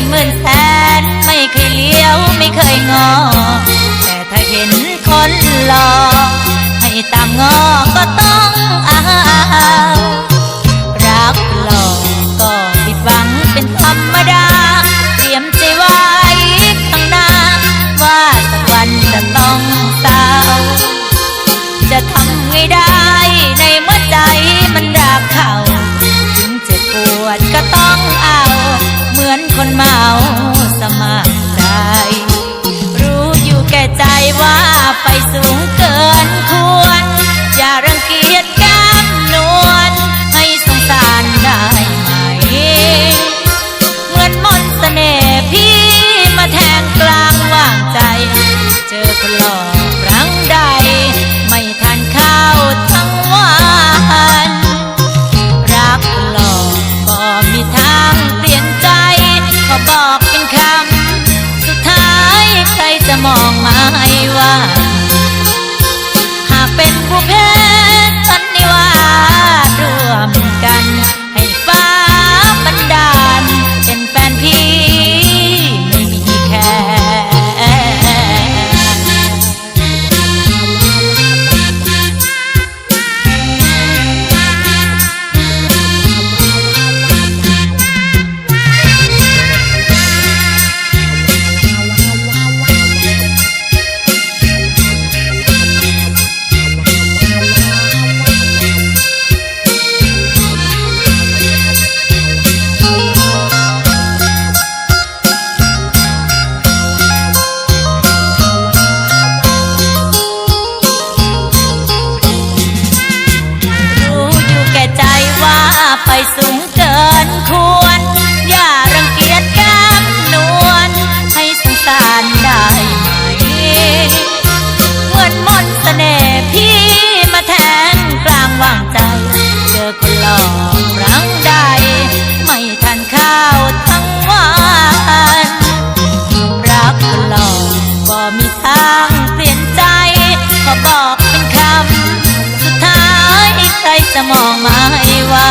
นหมื่นแสนไม่เคยเลี้ยวไม่เคยงอ แต่ถ้าเห็นคนหลอกให้ตามงอก็ต้องอารักหลอกก็ผิดหวังเป็นธรรมดา เตรียมใจไว้ข้างหน้า ว่าสักวันจะต้องเศร้าจะทำไงได้ในเมื่อใจมันรักเขาถึงเจ็บปวดก็ต้องอา มือนคนเมาสมัครใจ รู้อยู่แก่ใจว่าไปสูงเกินควร อย่ารังเกียจกามนวลให้สงสารได้ไหม เหมือนมนต์เสน่ห์พี่มาแทงกลางว่างใจ เจอคนหลอ จะมองไม้ว่า หากเป็นผู้แพ้ ไปสูงเกินควร อย่ารังเกียจกามนวลให้สงสารได้ไหมเหมือนมนต์เสน่ห์พี่มาแทนกลางว่างใจ เจอคนหลอกรังใด ไม่ทันข้าวทั้งวันรักคนหลอกก็มีทางเปลี่ยนใจขอบอกเป็นคำ สุดท้ายใครจะมองมาให้ว่า